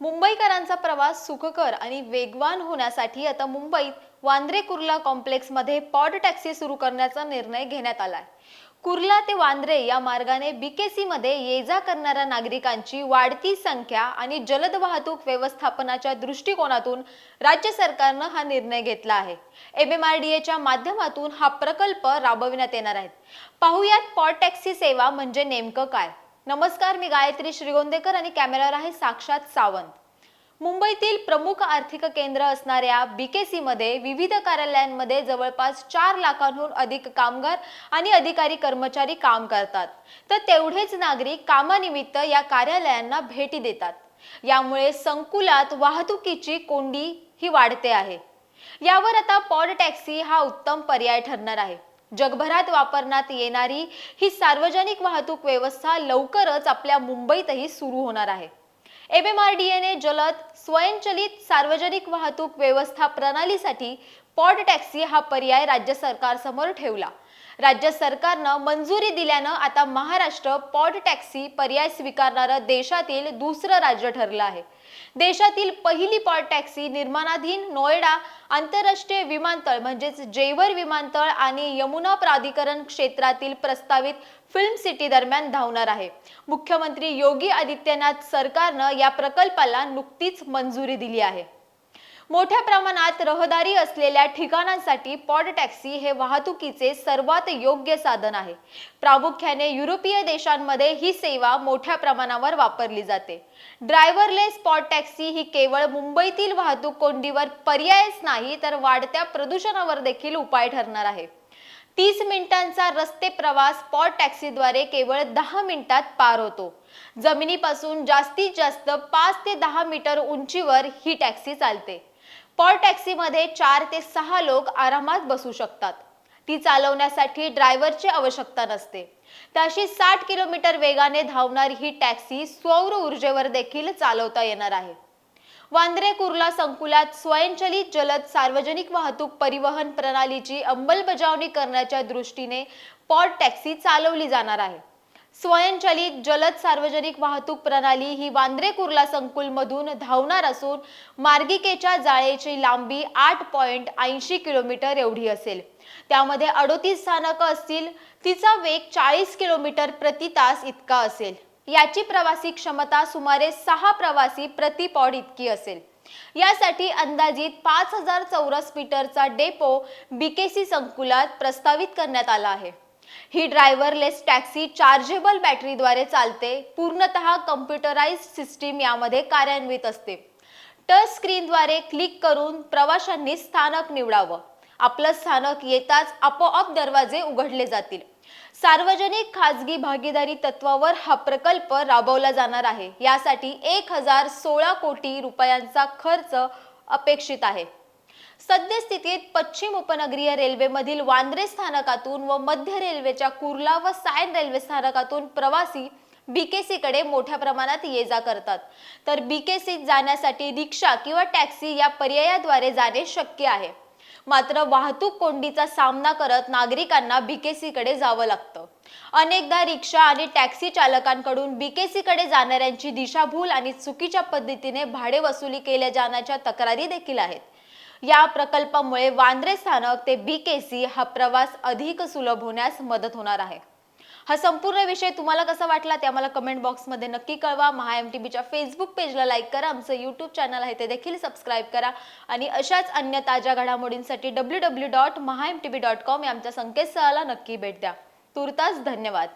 मुंबईकरांचा प्रवास सुखकर आणि वेगवान होण्यासाठी आता मुंबईत वांद्रे कुर्ला कॉम्प्लेक्समध्ये पॉड टॅक्सी सुरू करण्याचा निर्णय घेण्यात आलाय. कुर्ला ते वांद्रे या मार्गाने बीकेसी मध्ये ये जा करणाऱ्या नागरिकांची वाढती संख्या आणि जलद वाहतूक व्यवस्थापनाच्या दृष्टिकोनातून राज्य सरकारनं हा निर्णय घेतला आहे. एमएमआरडीएच्या माध्यमातून हा प्रकल्प राबविण्यात येणार आहे. पाहुयात पॉड टॅक्सी सेवा म्हणजे नेमकं काय? नमस्कार मी गायत्री श्रीगोंदेकर आणि कॅमेरावर आहे साक्षात सावंत. मुंबईतील प्रमुख आर्थिक केंद्र असणाऱ्या बीकेसी मध्ये विविध कार्यालयांमध्ये जवळपास चार लाखांहून अधिक कामगार आणि अधिकारी कर्मचारी काम करतात. तर तेवढेच नागरिक कामानिमित्त या कार्यालयांना भेटी देतात. यामुळे संकुलात वाहतुकीची कोंडी ही वाढते आहे. यावर आता पॉड टॅक्सी हा उत्तम पर्याय ठरणार आहे. जगभरात वापरण्यात येणारी ही सार्वजनिक वाहतूक व्यवस्था लवकरच आपल्या मुंबईतही सुरू होणार आहे. एमएमआरडीएने जलद स्वयंचलित सार्वजनिक वाहतूक व्यवस्था प्रणालीसाठी पॉड टॅक्सी हा पर्याय राज्य सरकारसमोर ठेवला. राज्य सरकारनं मंजुरी दिल्यानं आता महाराष्ट्र पॉड टॅक्सी पर्याय स्वीकारणारं देशातील दुसरं राज्य ठरलं आहे. देशातील पहिली पॉड टॅक्सी निर्माणाधीन नोएडा आंतरराष्ट्रीय विमानतळ म्हणजेच जेवर विमानतळ आणि यमुना प्राधिकरण क्षेत्रातील प्रस्तावित फिल्म सिटी दरम्यान धावणार आहे. मुख्यमंत्री योगी आदित्यनाथ सरकारनं या प्रकल्पाला नुकतीच मंजुरी दिली आहे. मोठ्या प्रमाणात रहदारी असलेल्या ठिकाणांसाठी पॉड टॅक्सी हे वाहतुकीचे सर्वात योग्य साधन आहे. प्रामुख्याने युरोपीय देशांमध्ये ही सेवा मोठ्या प्रमाणावर वापरली जाते. ड्रायव्हरलेस पॉड टॅक्सी ही केवळ मुंबईतील वाहतूक कोंडीवर पर्यायच नाही तर वाढत्या प्रदूषणावर देखील उपाय ठरणार आहे. तीस मिनिटांचा रस्ते प्रवास पॉड टॅक्सीद्वारे केवळ दहा मिनिटात पार होतो. जमिनीपासून जास्तीत जास्त पाच ते दहा मीटर उंचीवर ही टॅक्सी चालते. पॉड टॅक्सीमध्ये चार ते सहा लोक आरामात बसू शकतात. ती चालवण्यासाठी ड्रायव्हरची आवश्यकता नसते. त्याशी साठ किलोमीटर वेगाने धावणारी ही टॅक्सी सौर ऊर्जेवर देखील चालवता येणार आहे. वांद्रे कुर्ला संकुलात स्वयंचलित जलद सार्वजनिक वाहतूक परिवहन प्रणालीची अंमलबजावणी करण्याच्या दृष्टीने पॉड टॅक्सी चालवली जाणार आहे. स्वयंचलित जलद सार्वजनिक वाहतूक प्रणाली ही वांद्रे कुर्ला संकुलमधून धावणार असून मार्गिकेच्या जाळेची लांबी आठ पॉईंट ऐंशी किलोमीटर एवढी असेल. त्यामध्ये अडोतीस स्थानकं असतील तिचा वेग चाळीस किलोमीटर प्रति तास इतका असेल. याची प्रवासी क्षमता सुमारे सहा प्रवासी प्रति पॉड इतकी असेल. यासाठी अंदाजित पाच हजार चौरस मीटरचा डेपो बीकेसी संकुलात प्रस्तावित करण्यात आला आहे. ही ड्रायव्हरलेस टॅक्सी चार्जेबल बॅटरीद्वारे चालते पूर्णतः कम्प्युटराइज सिस्टीम यामध्ये कार्यान्वित असते. टच स्क्रीनद्वारे क्लिक करून प्रवाशांनी स्थानक निवडावं. आपलं स्थानक येताच आपोआप दरवाजे उघडले जातील. सार्वजनिक खाजगी भागीदारी तत्वावर हा प्रकल्प राबवला जाणार आहे. यासाठी एक हजार सोळा कोटी रुपयांचा खर्च अपेक्षित आहे. सद्यस्थितीत पश्चिम उपनगरीय रेल्वेमधील वांद्रे स्थानकातून व मध्य रेल्वेच्या कुर्ला व सायन रेल्वे स्थानकातून प्रवासी बीकेसी कडे मोठ्या प्रमाणात ये जा करतात. तर बीकेसीत जाण्यासाठी रिक्षा किंवा टॅक्सी या पर्यायाद्वारे जाणे शक्य आहे. मात्र वाहतूक कोंडीचा सामना करत नागरिकांना बीकेसीकडे जावं लागतं. अनेकदा रिक्षा आणि टॅक्सी चालकांकडून बीकेसीकडे जाणाऱ्यांची दिशाभूल आणि चुकीच्या पद्धतीने भाडे वसुली केल्या जाण्याच्या तक्रारी देखील आहेत. या प्रकल्पामुळे वांद्रे स्थानक ते बीकेसी हा प्रवास अधिक सुलभ होण्यास मदत होणार आहे. हा संपूर्ण विषय तुम्हाला कसा वाटला ते आम्हाला कमेंट बॉक्समध्ये नक्की कळवा. महा एम टी बीच्या फेसबुक पेजला लाईक करा. आमचं यूट्यूब चॅनल आहे ते देखील सबस्क्राईब करा. आणि अशाच अन्य ताज्या घडामोडींसाठी W W dot Maha M T B dot com या आमच्या संकेतस्थळाला नक्की भेट द्या. तुर्तास धन्यवाद.